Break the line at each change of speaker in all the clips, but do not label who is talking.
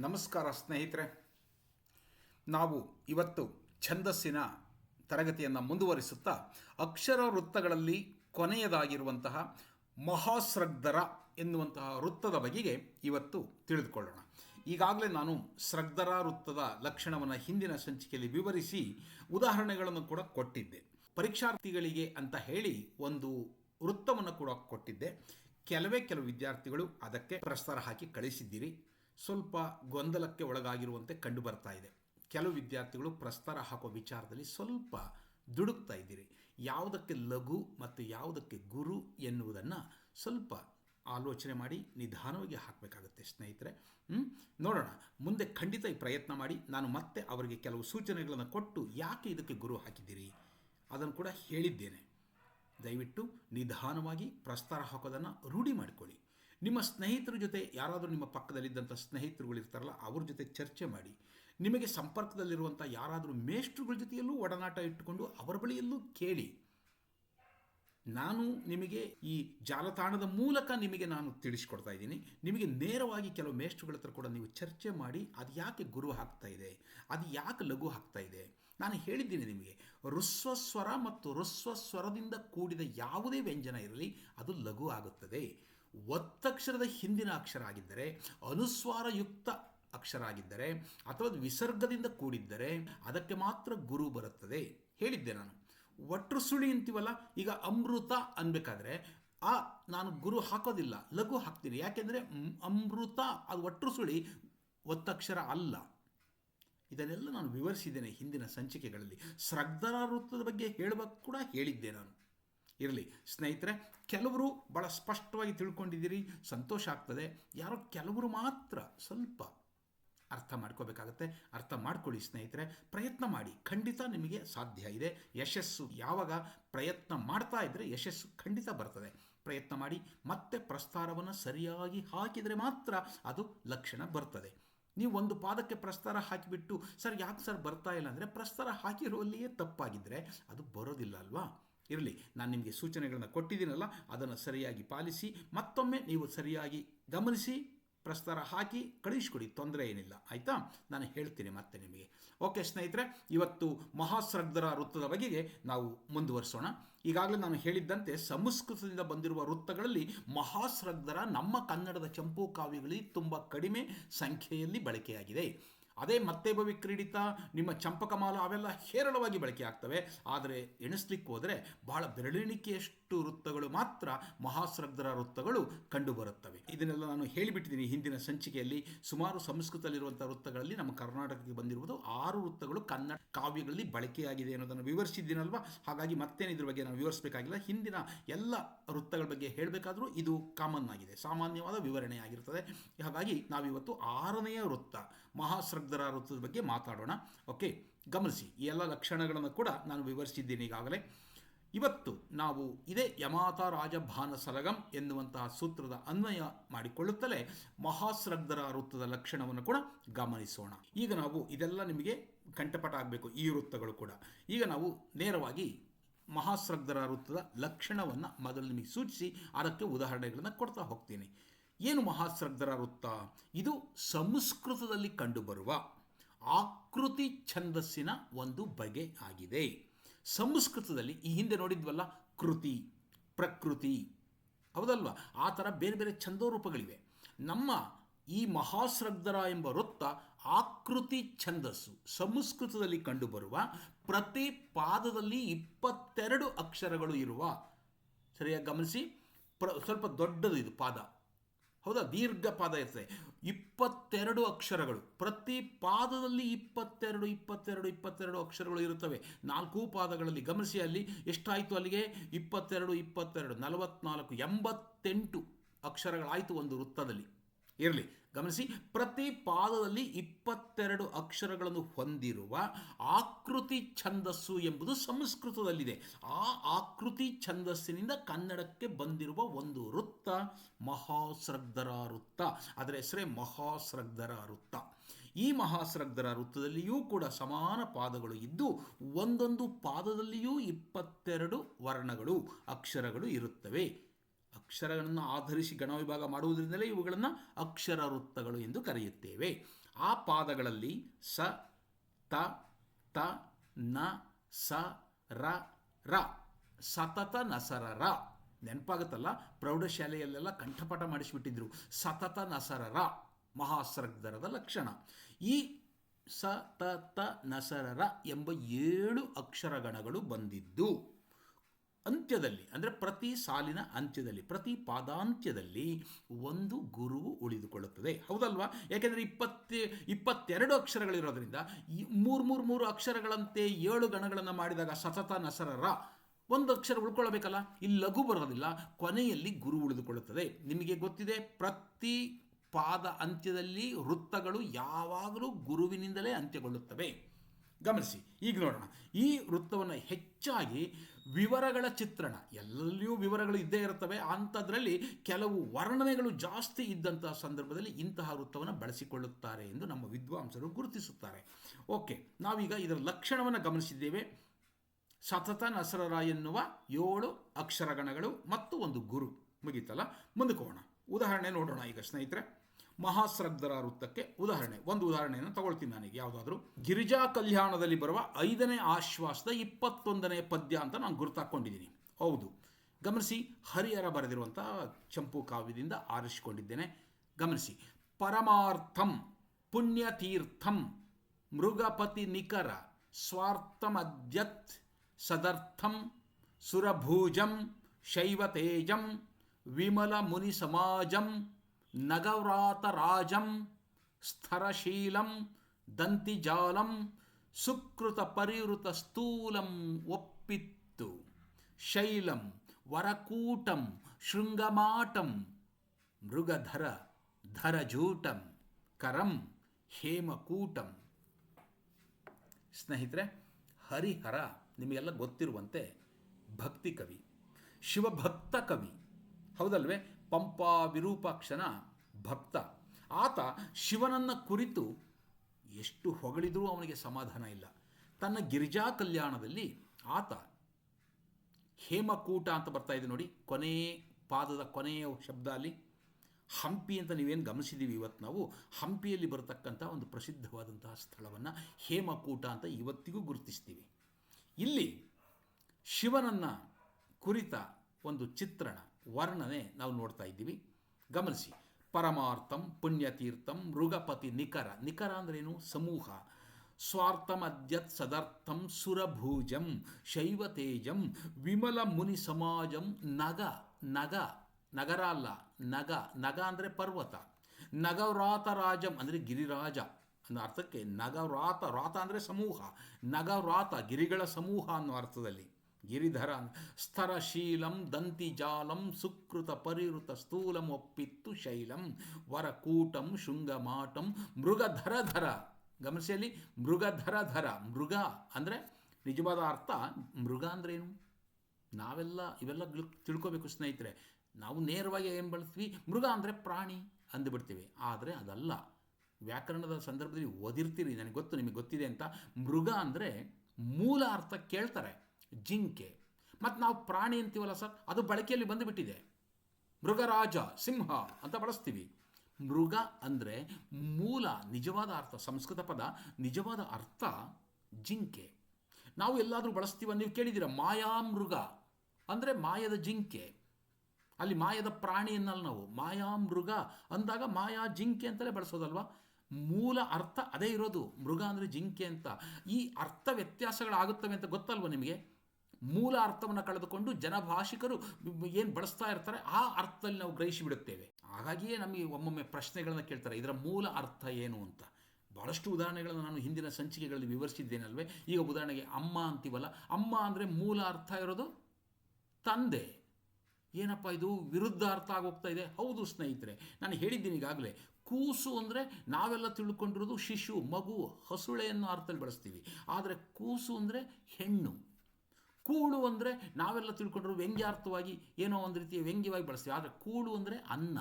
ನಮಸ್ಕಾರ ಸ್ನೇಹಿತರೆ. ನಾವು ಇವತ್ತು ಛಂದಸ್ಸಿನ ತರಗತಿಯನ್ನು ಮುಂದುವರಿಸುತ್ತಾ ಅಕ್ಷರ ವೃತ್ತಗಳಲ್ಲಿ ಕೊನೆಯದಾಗಿರುವಂತಹ ಮಹಾಸ್ರಗ್ಧರ ಎನ್ನುವಂತಹ ವೃತ್ತದ ಬಗೆಗೆ ಇವತ್ತು ತಿಳಿದುಕೊಳ್ಳೋಣ. ಈಗಾಗಲೇ ನಾನು ಸ್ರಗ್ಧರ ವೃತ್ತದ ಲಕ್ಷಣವನ್ನು ಹಿಂದಿನ ಸಂಚಿಕೆಯಲ್ಲಿ ವಿವರಿಸಿ ಉದಾಹರಣೆಗಳನ್ನು ಕೂಡ ಕೊಟ್ಟಿದ್ದೆ. ಪರೀಕ್ಷಾರ್ಥಿಗಳಿಗೆ ಅಂತ ಹೇಳಿ ಒಂದು ವೃತ್ತವನ್ನು ಕೂಡ ಕೊಟ್ಟಿದ್ದೆ. ಕೆಲವೇ ಕೆಲವು ವಿದ್ಯಾರ್ಥಿಗಳು ಅದಕ್ಕೆ ಪ್ರಸ್ತಾರ ಹಾಕಿ ಕಳಿಸಿದ್ದೀರಿ. ಸ್ವಲ್ಪ ಗೊಂದಲಕ್ಕೆ ಒಳಗಾಗಿರುವಂತೆ ಕಂಡು ಬರ್ತಾ ಇದೆ. ಕೆಲವು ವಿದ್ಯಾರ್ಥಿಗಳು ಪ್ರಸ್ತಾರ ಹಾಕೋ ವಿಚಾರದಲ್ಲಿ ಸ್ವಲ್ಪ ದುಡುಕ್ತಾ ಇದ್ದೀರಿ. ಯಾವುದಕ್ಕೆ ಲಘು ಮತ್ತು ಯಾವುದಕ್ಕೆ ಗುರು ಎನ್ನುವುದನ್ನು ಸ್ವಲ್ಪ ಆಲೋಚನೆ ಮಾಡಿ ನಿಧಾನವಾಗಿ ಹಾಕಬೇಕಾಗುತ್ತೆ ಸ್ನೇಹಿತರೆ? ನೋಡೋಣ. ಮುಂದೆ ಖಂಡಿತ ಈ ಪ್ರಯತ್ನ ಮಾಡಿ. ನಾನು ಮತ್ತೆ ಅವರಿಗೆ ಕೆಲವು ಸೂಚನೆಗಳನ್ನು ಕೊಟ್ಟು ಯಾಕೆ ಇದಕ್ಕೆ ಗುರು ಹಾಕಿದ್ದೀರಿ? ಅದನ್ನು ಕೂಡ ಹೇಳಿದ್ದೇನೆ. ದಯವಿಟ್ಟು ನಿಧಾನವಾಗಿ ಪ್ರಸ್ತಾರ ಹಾಕೋದನ್ನು ರೂಢಿ ಮಾಡಿಕೊಳ್ಳಿ. ನಿಮ್ಮ ಸ್ನೇಹಿತರ ಜೊತೆ ಯಾರಾದರೂ ನಿಮ್ಮ ಪಕ್ಕದಲ್ಲಿದ್ದಂಥ ಸ್ನೇಹಿತರುಗಳು ಇರ್ತಾರಲ್ಲ ಅವ್ರ ಜೊತೆ ಚರ್ಚೆ ಮಾಡಿ. ನಿಮಗೆ ಸಂಪರ್ಕದಲ್ಲಿರುವಂಥ ಯಾರಾದರೂ ಮೇಷ್ಟ್ರುಗಳ ಜೊತೆಯಲ್ಲೂ ಒಡನಾಟ ಇಟ್ಟುಕೊಂಡು ಅವರ ಬಳಿಯಲ್ಲೂ ಕೇಳಿ. ನಾನು ನಿಮಗೆ ಈ ಜಾಲತಾಣದ ಮೂಲಕ ನಿಮಗೆ ನಾನು ತಿಳಿಸ್ಕೊಡ್ತಾ ಇದ್ದೀನಿ. ನಿಮಗೆ ನೇರವಾಗಿ ಕೆಲವು ಮೇಷ್ಟ್ರುಗಳ ಹತ್ರ ಕೂಡ ನೀವು ಚರ್ಚೆ ಮಾಡಿ, ಅದು ಯಾಕೆ ಗುರು ಆಗ್ತಾ ಇದೆ, ಅದು ಯಾಕೆ ಲಘು ಆಗ್ತಾ ಇದೆ. ನಾನು ಹೇಳಿದ್ದೀನಿ ನಿಮಗೆ ಋಸ್ವ ಸ್ವರ ಮತ್ತು ಋಸ್ವ ಸ್ವರದಿಂದ ಕೂಡಿದ ಯಾವುದೇ ವ್ಯಂಜನ ಇರಲಿ, ಅದು ಲಘು ಆಗುತ್ತದೆ. ಒತ್ತಕ್ಷರದ ಹಿಂದಿನ ಅಕ್ಷರ ಆಗಿದ್ದರೆ ಅನುಸ್ವಾರಯುಕ್ತ ಅಕ್ಷರ ಆಗಿದ್ದರೆ ಅಥವಾ ವಿಸರ್ಗದಿಂದ ಕೂಡಿದ್ದರೆ ಅದಕ್ಕೆ ಮಾತ್ರ ಗುರು ಬರುತ್ತದೆ. ಹೇಳಿದ್ದೆ ನಾನು. ಒಟ್ರು ಸುಳಿ ಅಂತೀವಲ್ಲ, ಈಗ ಅಮೃತ ಅನ್ಬೇಕಾದ್ರೆ, ಆ ನಾನು ಗುರು ಹಾಕೋದಿಲ್ಲ, ಲಘು ಹಾಕ್ತೀನಿ. ಯಾಕೆಂದರೆ ಅಮೃತ, ಅದು ಒಟ್ರು ಸುಳಿ, ಒತ್ತಕ್ಷರ ಅಲ್ಲ. ಇದನ್ನೆಲ್ಲ ನಾನು ವಿವರಿಸಿದ್ದೇನೆ ಹಿಂದಿನ ಸಂಚಿಕೆಗಳಲ್ಲಿ. ಸ್ರಗ್ಧರ ವೃತ್ತದ ಬಗ್ಗೆ ಹೇಳುವ ಕೂಡ ಹೇಳಿದ್ದೆ ನಾನು. ಇರಲಿ. ಸ್ನೇಹಿತರೆ, ಕೆಲವರು ಭಾಳ ಸ್ಪಷ್ಟವಾಗಿ ತಿಳ್ಕೊಂಡಿದ್ದೀರಿ, ಸಂತೋಷ ಆಗ್ತದೆ. ಯಾರೋ ಕೆಲವರು ಮಾತ್ರ ಸ್ವಲ್ಪ ಅರ್ಥ ಮಾಡ್ಕೋಬೇಕಾಗತ್ತೆ. ಅರ್ಥ ಮಾಡ್ಕೊಳ್ಳಿ ಸ್ನೇಹಿತರೆ, ಪ್ರಯತ್ನ ಮಾಡಿ. ಖಂಡಿತ ನಿಮಗೆ ಸಾಧ್ಯ ಇದೆ. ಯಶಸ್ಸು ಯಾವಾಗ ಪ್ರಯತ್ನ ಮಾಡ್ತಾ ಇದ್ದರೆ ಯಶಸ್ಸು ಖಂಡಿತ ಬರ್ತದೆ. ಪ್ರಯತ್ನ ಮಾಡಿ, ಮತ್ತೆ ಪ್ರಸ್ತಾರವನ್ನು ಸರಿಯಾಗಿ ಹಾಕಿದರೆ ಮಾತ್ರ ಅದು ಲಕ್ಷಣ ಬರ್ತದೆ. ನೀವು ಒಂದು ಪಾದಕ್ಕೆ ಪ್ರಸ್ತಾರ ಹಾಕಿಬಿಟ್ಟು, ಸರ್, ಯಾಕೆ ಸರ್ ಬರ್ತಾ ಇಲ್ಲ? ಅಂದರೆ ಪ್ರಸ್ತಾರ ಹಾಕಿರುವಲ್ಲಿಯೇ ತಪ್ಪಾಗಿದ್ದರೆ ಅದು ಬರೋದಿಲ್ಲ ಅಲ್ವಾ? ಇರಲಿ, ನಾನು ನಿಮಗೆ ಸೂಚನೆಗಳನ್ನು ಕೊಟ್ಟಿದ್ದೀನಲ್ಲ, ಅದನ್ನು ಸರಿಯಾಗಿ ಪಾಲಿಸಿ, ಮತ್ತೊಮ್ಮೆ ನೀವು ಸರಿಯಾಗಿ ಗಮನಿಸಿ, ಪ್ರಸ್ತಾರ ಹಾಕಿ ಕಳಿಸ್ಕೊಡಿ ತೊಂದರೆ ಏನಿಲ್ಲ, ಆಯಿತಾ? ನಾನು ಹೇಳ್ತೀನಿ ಮತ್ತೆ ನಿಮಗೆ. ಓಕೆ ಸ್ನೇಹಿತರೆ, ಇವತ್ತು ಮಹಾಸ್ರಗ್ಧರ ವೃತ್ತದ ಬಗೆಗೆ ನಾವು ಮುಂದುವರಿಸೋಣ. ಈಗಾಗಲೇ ನಾನು ಹೇಳಿದ್ದಂತೆ, ಸಂಸ್ಕೃತದಿಂದ ಬಂದಿರುವ ವೃತ್ತಗಳಲ್ಲಿ ಮಹಾಸ್ರಗ್ಧರ ನಮ್ಮ ಕನ್ನಡದ ಚಂಪು ಕಾವ್ಯಗಳಲ್ಲಿ ತುಂಬ ಕಡಿಮೆ ಸಂಖ್ಯೆಯಲ್ಲಿ ಬಳಕೆಯಾಗಿದೆ. ಅದೇ ಮತ್ತೆ ಭವಿ ಕ್ರೀಡಿತ, ನಿಮ್ಮ ಚಂಪಕಮಾಲ ಅವೆಲ್ಲ ಹೇರಳವಾಗಿ ಬಳಕೆ ಆಗ್ತವೆ. ಆದರೆ ಎಣಿಸ್ಲಿಕ್ಕೆ ಹೋದರೆ ಬಹಳ ಬೆರಳೆಣಿಕೆಯಷ್ಟು ವೃತ್ತಗಳು ಮಾತ್ರ ಮಹಾಸ್ರಗ್ಧರ ವೃತ್ತಗಳು ಕಂಡುಬರುತ್ತವೆ. ಇದನ್ನೆಲ್ಲ ನಾನು ಹೇಳಿಬಿಟ್ಟಿದ್ದೀನಿ ಹಿಂದಿನ ಸಂಚಿಕೆಯಲ್ಲಿ. ಸುಮಾರು ಸಂಸ್ಕೃತದಲ್ಲಿರುವಂಥ ವೃತ್ತಗಳಲ್ಲಿ ನಮ್ಮ ಕರ್ನಾಟಕಕ್ಕೆ ಬಂದಿರುವುದು ಆರು ವೃತ್ತಗಳು ಕನ್ನಡ ಕಾವ್ಯಗಳಲ್ಲಿ ಬಳಕೆಯಾಗಿದೆ ಅನ್ನೋದನ್ನು ವಿವರಿಸಿದ್ದೀನಲ್ವ? ಹಾಗಾಗಿ ಮತ್ತೇನು ಇದ್ರ ಬಗ್ಗೆ ನಾನು ವಿವರಿಸಬೇಕಾಗಿಲ್ಲ. ಹಿಂದಿನ ಎಲ್ಲ ವೃತ್ತಗಳ ಬಗ್ಗೆ ಹೇಳಬೇಕಾದರೂ ಇದು ಕಾಮನ್ ಆಗಿದೆ. ಸಾಮಾನ್ಯವಾದ ವಿವರಣೆಯಾಗಿರ್ತದೆ ಹಾಗಾಗಿ ನಾವಿವತ್ತು ಆರನೆಯ ವೃತ್ತ ಮಹಾಸ್ರಗ್ಧರ ವೃತ್ತದ ಬಗ್ಗೆ ಮಾತಾಡೋಣ. ಓಕೆ, ಗಮನಿಸಿ, ಈ ಎಲ್ಲ ಲಕ್ಷಣಗಳನ್ನು ಕೂಡ ನಾನು ವಿವರಿಸಿದ್ದೀನಿ ಈಗಾಗಲೇ. ಇವತ್ತು ನಾವು ಇದೇ ಯಮಾತ ರಾಜಭಾನ ಸಲಗಂ ಎನ್ನುವಂತಹ ಸೂತ್ರದ ಅನ್ವಯ ಮಾಡಿಕೊಳ್ಳುತ್ತಲೇ ಮಹಾಸ್ರಗ್ಧರ ವೃತ್ತದ ಲಕ್ಷಣವನ್ನು ಕೂಡ ಗಮನಿಸೋಣ. ಈಗ ನಾವು ಇದೆಲ್ಲ ನಿಮಗೆ ಕಂಠಪಟ ಆಗಬೇಕು, ಈ ವೃತ್ತಗಳು ಕೂಡ. ಈಗ ನಾವು ನೇರವಾಗಿ ಮಹಾಸ್ರಗ್ಧರ ವೃತ್ತದ ಲಕ್ಷಣವನ್ನು ಮೊದಲು ನಿಮಗೆ ಸೂಚಿಸಿ, ಅದಕ್ಕೆ ಉದಾಹರಣೆಗಳನ್ನು ಕೊಡ್ತಾ ಹೋಗ್ತೀನಿ. ಏನು ಮಹಾಸ್ರಗ್ಧರ ವೃತ್ತ ಇದು ಸಂಸ್ಕೃತದಲ್ಲಿ ಕಂಡುಬರುವ ಆಕೃತಿ ಛಂದಸ್ಸಿನ ಒಂದು ಬಗೆ ಆಗಿದೆ. ಸಂಸ್ಕೃತದಲ್ಲಿ ಈ ಹಿಂದೆ ನೋಡಿದ್ವಲ್ಲ, ಕೃತಿ, ಪ್ರಕೃತಿ. ಹೌದಲ್ವಾ? ಆ ಥರ ಬೇರೆ ಬೇರೆ ಛಂದೋ ರೂಪಗಳಿವೆ ನಮ್ಮ ಈ ಮಹಾಸ್ರಗ್ಧರ ಎಂಬ ವೃತ್ತ ಆಕೃತಿ ಛಂದಸ್ಸು. ಸಂಸ್ಕೃತದಲ್ಲಿ ಕಂಡುಬರುವ ಪ್ರತಿ ಪಾದದಲ್ಲಿ ಇಪ್ಪತ್ತೆರಡು ಅಕ್ಷರಗಳು ಇರುವ. ಸರಿಯಾಗಿ ಗಮನಿಸಿ. ಪ್ರ, ಸ್ವಲ್ಪ ದೊಡ್ಡದು ಇದು ಪಾದ. ಹೌದಾ? ದೀರ್ಘ ಪಾದ ಇರ್ತದೆ. ಇಪ್ಪತ್ತೆರಡು ಅಕ್ಷರಗಳು. ಪ್ರತಿ ಪಾದದಲ್ಲಿ ಇಪ್ಪತ್ತೆರಡು ಇಪ್ಪತ್ತೆರಡು ಇಪ್ಪತ್ತೆರಡು ಅಕ್ಷರಗಳು ಇರುತ್ತವೆ. ನಾಲ್ಕು ಪಾದಗಳಲ್ಲಿ. ಗಮನಿಸಿ ಅಲ್ಲಿ. ಎಷ್ಟಾಯಿತು ಅಲ್ಲಿಗೆ? ಇಪ್ಪತ್ತೆರಡು ಇಪ್ಪತ್ತೆರಡು. ನಲವತ್ನಾಲ್ಕು, ಎಂಬತ್ತೆಂಟು ಅಕ್ಷರಗಳಾಯಿತು ಒಂದು ವೃತ್ತದಲ್ಲಿ. ಇರಲಿ. ಗಮನಿಸಿ, ಪ್ರತಿ ಪಾದದಲ್ಲಿ ಇಪ್ಪತ್ತೆರಡು ಅಕ್ಷರಗಳನ್ನು ಹೊಂದಿರುವ ಆಕೃತಿ ಛಂದಸ್ಸು ಎಂಬುದು ಸಂಸ್ಕೃತದಲ್ಲಿದೆ. ಆ ಆಕೃತಿ ಛಂದಸ್ಸಿನಿಂದ ಕನ್ನಡಕ್ಕೆ ಬಂದಿರುವ ಒಂದು ವೃತ್ತ ಮಹಾಸ್ರಗ್ಧರ ವೃತ್ತ. ಅದರ ಹೆಸರೇ ಮಹಾಸ್ರಗ್ಧರ ವೃತ್ತ. ಈ ಮಹಾಸ್ರಗ್ಧರ ವೃತ್ತದಲ್ಲಿಯೂ ಕೂಡ ಸಮಾನ ಪಾದಗಳು ಇದ್ದು, ಒಂದೊಂದು ಪಾದದಲ್ಲಿಯೂ ಇಪ್ಪತ್ತೆರಡು ವರ್ಣಗಳು, ಅಕ್ಷರಗಳು ಇರುತ್ತವೆ. ಅಕ್ಷರಗಳನ್ನು ಆಧರಿಸಿ ಗಣವಿಭಾಗ ಮಾಡುವುದರಿಂದಲೇ ಇವುಗಳನ್ನು ಅಕ್ಷರ ವೃತ್ತಗಳು ಎಂದು ಕರೆಯುತ್ತೇವೆ. ಆ ಪಾದಗಳಲ್ಲಿ ಸ, ತ ತ, ನ, ಸ, ರ ರ, ಸತತ ನಸರ ರ ನೆನಪಾಗುತ್ತಲ್ಲ? ಪ್ರೌಢಶಾಲೆಯಲ್ಲೆಲ್ಲ ಕಂಠಪಾಠ ಮಾಡಿಸಿಬಿಟ್ಟಿದ್ರು. ಸತತ ರ ಮಹಾಸ್ರಗ್ಧರದ ಲಕ್ಷಣ. ಈ ಸತತ ನಸರರ ಎಂಬ ಏಳು ಅಕ್ಷರಗಣಗಳು ಬಂದಿದ್ದು. ಅಂತ್ಯದಲ್ಲಿ, ಅಂದರೆ ಪ್ರತಿ ಸಾಲಿನ ಅಂತ್ಯದಲ್ಲಿ, ಪ್ರತಿ ಪಾದಾಂತ್ಯದಲ್ಲಿ ಒಂದು ಗುರುವು ಉಳಿದುಕೊಳ್ಳುತ್ತದೆ. ಹೌದಲ್ವಾ? ಯಾಕೆಂದರೆ ಇಪ್ಪತ್ತೇ, ಇಪ್ಪತ್ತೆರಡು ಅಕ್ಷರಗಳಿರೋದ್ರಿಂದ, ಈ ಮೂರು ಮೂರು ಮೂರು ಅಕ್ಷರಗಳಂತೆ ಏಳು ಗಣಗಳನ್ನು ಮಾಡಿದಾಗ ಸತತ ನಸರರ ಒಂದು ಅಕ್ಷರ ಉಳ್ಕೊಳ್ಳಬೇಕಲ್ಲ ಇಲ್ಲಿ ಲಘು ಬರೋದಿಲ್ಲ, ಕೊನೆಯಲ್ಲಿ ಗುರು ಉಳಿದುಕೊಳ್ಳುತ್ತದೆ. ನಿಮಗೆ ಗೊತ್ತಿದೆ, ಪ್ರತಿ ಪಾದ ಅಂತ್ಯದಲ್ಲಿ ವೃತ್ತಗಳು ಯಾವಾಗಲೂ ಗುರುವಿನಿಂದಲೇ ಅಂತ್ಯಗೊಳ್ಳುತ್ತವೆ. ಗಮನಿಸಿ, ಈಗ ನೋಡೋಣ. ಈ ವೃತ್ತವನ್ನು ಹೆಚ್ಚಾಗಿ ವಿವರಗಳ ಚಿತ್ರಣ. ಎಲ್ಲೆಲ್ಲಿಯೂ ವಿವರಗಳು ಇದ್ದೇ ಇರುತ್ತವೆ. ಅಂಥದ್ರಲ್ಲಿ ಕೆಲವು ವರ್ಣನೆಗಳು ಜಾಸ್ತಿ ಇದ್ದಂತಹ ಸಂದರ್ಭದಲ್ಲಿ ಇಂತಹ ವೃತ್ತವನ್ನು ಬಳಸಿಕೊಳ್ಳುತ್ತಾರೆ ಎಂದು ನಮ್ಮ ವಿದ್ವಾಂಸರು ಗುರುತಿಸುತ್ತಾರೆ. ಓಕೆ, ನಾವೀಗ ಇದರ ಲಕ್ಷಣವನ್ನು ಗಮನಿಸಿದ್ದೇವೆ. ಸತತ ನಸರರ ಎನ್ನುವ ಏಳು ಅಕ್ಷರಗಣಗಳು ಮತ್ತು ಒಂದು ಗುರು. ಮುಗೀತಲ್ಲ? ಮುಂದಕ್ಕೆ ಹೋಗೋಣ ಉದಾಹರಣೆ ನೋಡೋಣ ಈಗ ಸ್ನೇಹಿತರೆ. ಮಹಾಸ್ರಗ್ಧರ ವೃತ್ತಕ್ಕೆ ಉದಾಹರಣೆ, ಒಂದು ಉದಾಹರಣೆಯನ್ನು ತಗೊಳ್ತೀನಿ ನನಗೆ, ಯಾವುದಾದ್ರೂ. ಗಿರಿಜಾ ಕಲ್ಯಾಣದಲ್ಲಿ ಬರುವ ಐದನೇ ಆಶ್ವಾಸದ ಇಪ್ಪತ್ತೊಂದನೇ ಪದ್ಯ ಅಂತ ನಾನು ಗುರುತಾಕೊಂಡಿದ್ದೀನಿ ಹೌದು. ಗಮನಿಸಿ, ಹರಿಹರ ಬರೆದಿರುವಂಥ ಚಂಪು ಕಾವ್ಯದಿಂದ ಆರಿಸಿಕೊಂಡಿದ್ದೇನೆ. ಗಮನಿಸಿ. ಪರಮಾರ್ಥಂ, ಪುಣ್ಯತೀರ್ಥಂ, ಮೃಗಪತಿ ನಿಖರ ಸ್ವಾರ್ಥಮದ್ಯತ್ ಸದರ್ಥಂ, ಸುರಭೂಜಂ, ಶೈವತೇಜಂ, ವಿಮಲ ಮುನಿ ಸಮಾಜಂ ನಗವ್ರಾತರಾಜಂ ಸ್ಥರಶೀಲಂ ದಂತಿಜಾಲಂ ಸುಕೃತ ಪರಿವೃತ ಸ್ಥೂಲಂ ಒಪ್ಪಿತ್ತು. ಶೈಲಂ ವರಕೂಟಂ ಶೃಂಗಮಾಟಂ ಮೃಗಧರ ಧರಜೂಟಂ ಕರಂ ಹೇಮಕೂಟಂ. ಸ್ನೇಹಿತರೆ, ಹರಿಹರ ನಿಮಗೆಲ್ಲ ಗೊತ್ತಿರುವಂತೆ ಭಕ್ತಿ ಕವಿ, ಶಿವಭಕ್ತ ಕವಿ, ಹೌದಲ್ವೇ? ಪಂಪಾ ವಿರೂಪಾಕ್ಷನ ಭಕ್ತ. ಆತ ಶಿವನನ್ನ ಕುರಿತು ಎಷ್ಟು ಹೊಗಳಿದರೂ ಅವನಿಗೆ ಸಮಾಧಾನ ಇಲ್ಲ. ತನ್ನ ಗಿರಿಜಾ ಕಲ್ಯಾಣದಲ್ಲಿ ಆತ ಹೇಮಕೂಟ ಅಂತ ಬರ್ತಾ ಇದೆ ನೋಡಿ, ಕೊನೆ ಪಾದದ ಕೊನೆಯ ಶಬ್ದ ಅಲ್ಲಿ. ಹಂಪಿ ಅಂತ ನೀವೇನು ಗಮನಿಸಿದ್ದೀವಿ ಇವತ್ತು ನಾವು, ಹಂಪಿಯಲ್ಲಿ ಬರತಕ್ಕಂಥ ಒಂದು ಪ್ರಸಿದ್ಧವಾದಂತಹ ಸ್ಥಳವನ್ನು ಹೇಮಕೂಟ ಅಂತ ಇವತ್ತಿಗೂ ಗುರುತಿಸ್ತೀವಿ. ಇಲ್ಲಿ ಶಿವನನ್ನು ಕುರಿತ ಒಂದು ಚಿತ್ರಣ ವರ್ಣನೆ ನಾವು ನೋಡ್ತಾ ಇದ್ದೀವಿ. ಗಮನಿಸಿ. ಪರಮಾರ್ಥಂ, ಪುಣ್ಯತೀರ್ಥಂ, ಮೃಗಪತಿ, ನಿಖರ. ನಿಖರ ಅಂದ್ರೇನು? ಸಮೂಹ. ಸ್ವಾರ್ಥಮದ್ಯತ್ ಸದರ್ಥಂ ಸುರಭೂಜಂ ಶೈವತೇಜಂ ವಿಮಲ ಮುನಿ ಸಮಾಜಂ ನಗ. ನಗ. ನಗರ ಅಲ್ಲ. ನಗ. ನಗ ಅಂದರೆ ಪರ್ವತ. ನಗವ್ರಾತರಾಜಂ ಅಂದರೆ ಗಿರಿರಾಜ. ಅನ್ನೋ ಅರ್ಥಕ್ಕೆ ನಗವ್ರಾತ, ರಾತ ಅಂದರೆ ಸಮೂಹ. ನಗವ್ರಾತ, ಗಿರಿಗಳ ಸಮೂಹ ಅನ್ನೋ ಅರ್ಥದಲ್ಲಿ. ಗಿರಿಧರ ಸ್ಥರಶೀಲಂ ದಂತಿಜಾಲಂ ಸುಕೃತ ಪರಿವೃತ ಸ್ಥೂಲಂ ಒಪ್ಪಿತ್ತು ಶೈಲಂ ವರಕೂಟಂ ಶೃಂಗಮಾಟಂ ಮೃಗಧರಧರ. ಮೃಗಧರ ಮೃಗಧರಧರ, ಮೃಗ ಅಂದರೆ ನಿಜವಾದ ಅರ್ಥ ಮೃಗ ಏನು? ನಾವೆಲ್ಲ ಇವೆಲ್ಲ ತಿಳ್ಕೊಬೇಕು ಸ್ನೇಹಿತರೆ. ನಾವು ನೇರವಾಗಿ ಏನು ಬಳಸ್ತೀವಿ? ಮೃಗ ಅಂದರೆ ಪ್ರಾಣಿ ಅಂದುಬಿಡ್ತೀವಿ. ಆದರೆ ಅದಲ್ಲ. ವ್ಯಾಕರಣದ ಸಂದರ್ಭದಲ್ಲಿ ಓದಿರ್ತೀರಿ, ನನಗೆ ಗೊತ್ತು, ನಿಮಗೆ ಗೊತ್ತಿದೆ ಅಂತ. ಮೃಗ ಅಂದರೆ ಮೂಲ ಅರ್ಥ ಕೇಳ್ತಾರೆ. ಜಿಂಕೆ. ಮತ್ತು ನಾವು ಪ್ರಾಣಿ ಅಂತೀವಲ್ಲ ಸರ್, ಅದು ಬಳಕೆಯಲ್ಲಿ ಬಂದುಬಿಟ್ಟಿದೆ. ಮೃಗರಾಜ ಸಿಂಹ ಅಂತ ಬಳಸ್ತೀವಿ. ಮೃಗ ಅಂದರೆ ಮೂಲ, ನಿಜವಾದ ಅರ್ಥ, ಸಂಸ್ಕೃತ ಪದ, ನಿಜವಾದ ಅರ್ಥ ಜಿಂಕೆ. ನಾವು ಎಲ್ಲಾದರೂ ಬಳಸ್ತೀವ ನೀವು ಕೇಳಿದ್ದೀರ ಮಾಯಾಮೃಗ ಅಂದರೆ ಮಾಯದ ಜಿಂಕೆ. ಅಲ್ಲಿ ಮಾಯದ ಪ್ರಾಣಿ ಅನ್ನಲ್ಲ ನಾವು. ಮಾಯಾಮೃಗ ಅಂದಾಗ ಮಾಯಾ ಜಿಂಕೆ ಅಂತಲೇ ಬಳಸೋದಲ್ವಾ? ಮೂಲ ಅರ್ಥ ಅದೇ ಇರೋದು. ಮೃಗ ಅಂದರೆ ಜಿಂಕೆ ಅಂತ. ಈ ಅರ್ಥ ವ್ಯತ್ಯಾಸಗಳಾಗುತ್ತವೆ ಅಂತ ಗೊತ್ತಲ್ವ ನಿಮಗೆ? ಮೂಲ ಅರ್ಥವನ್ನು ಕಳೆದುಕೊಂಡು ಜನಭಾಷಿಕರು ಏನು ಬಳಸ್ತಾ ಇರ್ತಾರೆ ಆ ಅರ್ಥದಲ್ಲಿ ನಾವು ಗ್ರಹಿಸಿ ಬಿಡುತ್ತೇವೆ. ಹಾಗಾಗಿಯೇ ನಮಗೆ ಒಮ್ಮೊಮ್ಮೆ ಪ್ರಶ್ನೆಗಳನ್ನು ಕೇಳ್ತಾರೆ, ಇದರ ಮೂಲ ಅರ್ಥ ಏನು ಅಂತ. ಭಾಳಷ್ಟು ಉದಾಹರಣೆಗಳನ್ನು ನಾನು ಹಿಂದಿನ ಸಂಚಿಕೆಗಳಲ್ಲಿ ವಿವರಿಸಿದ್ದೇನಲ್ವೇ? ಈಗ ಉದಾಹರಣೆಗೆ ಅಮ್ಮ ಅಂತೀವಲ್ಲ, ಅಮ್ಮ ಅಂದರೆ ಮೂಲ ಅರ್ಥ ಇರೋದು ತಂದೆ. ಏನಪ್ಪ ಇದು? ವಿರುದ್ಧ ಅರ್ಥ ಆಗೋಗ್ತಾ ಇದೆ. ಹೌದು ಸ್ನೇಹಿತರೆ, ನಾನು ಹೇಳಿದ್ದೀನಿ ಈಗಾಗಲೇ, ಕೂಸು ಅಂದರೆ ನಾವೆಲ್ಲ ತಿಳ್ಕೊಂಡಿರೋದು ಶಿಶು, ಮಗು ಹಸುಳೆಯನ್ನು ಅರ್ಥದಲ್ಲಿ ಬಳಸ್ತೀವಿ. ಆದರೆ ಕೂಸು ಅಂದರೆ ಹೆಣ್ಣು. ಕೂಳು ಅಂದರೆ ನಾವೆಲ್ಲ ತಿಳ್ಕೊಂಡ್ರು ವ್ಯಂಗ್ಯಾರ್ಥವಾಗಿ ಏನೋ ಒಂದು ರೀತಿಯ ವ್ಯಂಗ್ಯವಾಗಿ ಬಳಸ್ತೀವಿ. ಆದರೆ ಕೂಳು ಅಂದರೆ ಅನ್ನ.